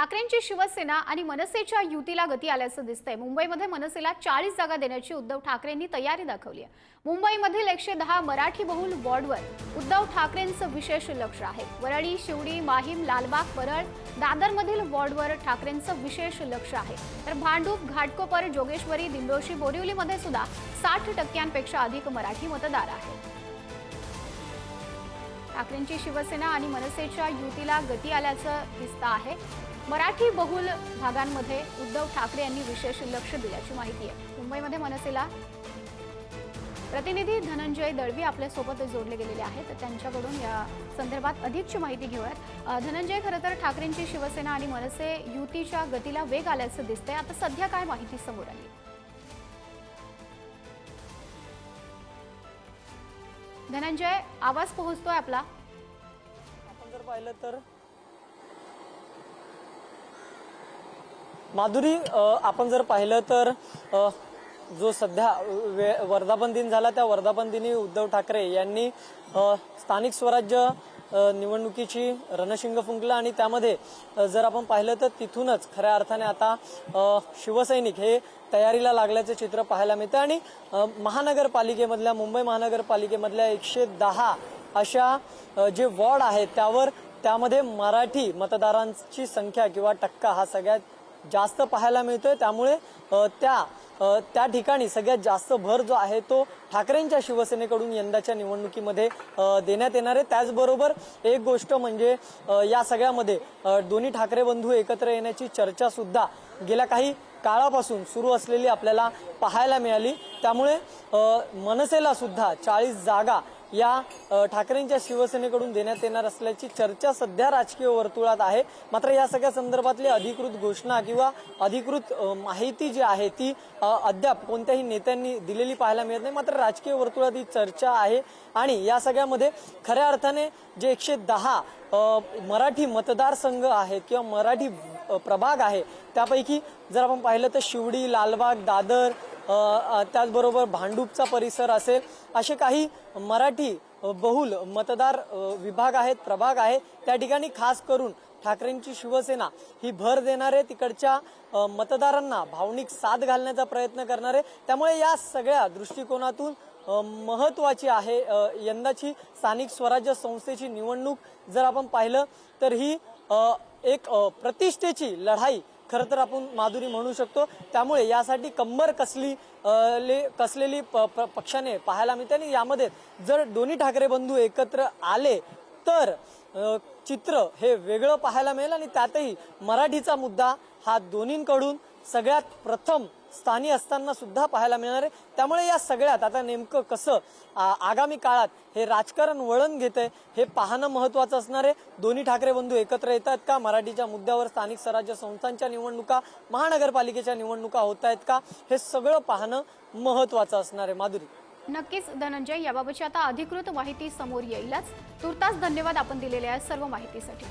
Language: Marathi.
ठाकरेंची शिवसेना आणि मनसेच्या युतीला गती आल्याचं दिसतंय. मुंबईमध्ये मनसेला चाळीस जागा देण्याची उद्धव ठाकरेंनी तयारी दाखवली आहे. मुंबईमधील एकशे दहा मराठी बहुल वॉर्डवर उद्धव ठाकरेंचं विशेष लक्ष आहे. वरळी शिवडी माहीम लालबाग परळ दादरमधील वॉर्डवर ठाकरेंचं विशेष लक्ष आहे. तर भांडूप घाटकोपर जोगेश्वरी दिंडोशी बोरिवलीमध्ये सुद्धा साठ टक्क्यांपेक्षा अधिक मराठी मतदार आहेत. ठाकरेंची शिवसेना आणि मनसेच्या युतीला गती आल्याचं दिसतं आहे. मराठी बहुल भागांमध्ये उद्धव ठाकरे यांनी विशेष लक्ष दिल्याची माहिती आहे. मुंबईमध्ये मनसेला प्रतिनिधी धनंजय दळवी आपल्यासोबत जोडले गेलेले आहेत. तर त्यांच्याकडून या संदर्भात अधिकची माहिती घेऊयात. धनंजय खरं तर ठाकरेंची शिवसेना आणि मनसे युतीच्या गतीला वेग आल्याचं दिसतंय. आता सध्या काय माहिती समोर आली? धनंजय आवाज पोहोचतोय आपला. आपण जर पाहिलं तर माधुरी आपण जर पाहिलं तर जो सध्या वे वर्धापन दिन झाला त्या वर्धापन दिनी उद्धव ठाकरे यांनी स्थानिक स्वराज्य निवडणुकीची रणशिंग फुंकलं आणि त्यामध्ये जर आपण पाहिलं तर तिथूनच खऱ्या अर्थाने आता शिवसैनिक हे तयारीला लागल्याचे चित्र पाहायला मिळतं आणि महानगरपालिकेमधल्या मुंबई महानगरपालिकेमधल्या एकशे दहा अशा जे वॉर्ड आहेत त्यावर त्यामध्ये मराठी मतदारांची संख्या किंवा टक्का हा सगळ्यात जास्त पाहायला मिळतोय. त्यामुळे त्या त्या ठिकाणी सगळ्यात जास्त भर जो आहे तो ठाकरेंच्या शिवसेनेकडून यंदाच्या निवडणुकीमध्ये देण्यात येणार आहे. त्याचबरोबर एक गोष्ट म्हणजे या सगळ्यामध्ये दोन्ही ठाकरे बंधू एकत्र येण्याची चर्चा सुद्धा गेल्या काही काळापासून सुरू असलेली आपल्याला पाहायला मिळाली. त्यामुळे मनसेला सुद्धा चाळीस जागा या ठाकरेंच्या शिवसेनेकडून देण्यात येणार असल्याची चर्चा सध्या राजकीय वर्तुळात आहे. मात्र या सगळ्या संदर्भातली अधिकृत घोषणा किंवा अधिकृत माहिती जी आहे ती अद्याप कोणत्याही नेत्यांनी दिलेली पाहायला मिळत नाही. मात्र राजकीय वर्तुळात ही चर्चा आहे आणि या सगळ्यामध्ये खऱ्या अर्थाने जे एकशे दहा मराठी मतदारसंघ आहेत किंवा मराठी प्रभाग आहे त्यापैकी जर आपण पाहिलं तर शिवडी लालबाग दादर त्याचबरोबर भांडूपचा परिसर असेल असे काही मराठी बहुल मतदार विभाग आहेत प्रभाग आहे त्या ठिकाणी खास करून ठाकरेंची शिवसेना ही भर देणारे तिकडच्या मतदारांना भावनिक साथ घालण्याचा प्रयत्न करणारे. त्यामुळे या सगळ्या दृष्टिकोनातून महत्वाची आहे यंदाची स्थानिक स्वराज्य संस्थेची निवडणूक जर आपण पाहिलं तर ही एक प्रतिष्ठेची लढाई खरं तर आपण माधुरी म्हणू शकतो. त्यामुळे यासाठी कंबर कसली ले कसलेली प- प- पक्षाने पाहायला मिळते आणि यामध्ये जर दोन्ही ठाकरे बंधू एकत्र आले तर चित्र हे वेगळं पाहायला मिळेल आणि त्यातही मराठीचा मुद्दा हा दोन्हींकडून सगळ्यात प्रथम स्थानी असताना सुद्धा पाहायला मिळणार आहे. त्यामुळे या सगळ्यात आता नेमकं कसं आगामी काळात हे राजकारण वळण घेत आहे हे पाहणं महत्वाचं असणार आहे. दोन्ही ठाकरे बंधू एकत्र येतात का? मराठीच्या मुद्द्यावर स्थानिक स्वराज्य संस्थांच्या निवडणुका महानगरपालिकेच्या निवडणुका होत आहेत का? हे सगळं पाहणं महत्वाचं असणार आहे. माधुरी. नक्कीच धनंजय याबाबतची आता अधिकृत माहिती समोर येईलच. तुर्तास धन्यवाद आपण दिलेल्या सर्व माहितीसाठी.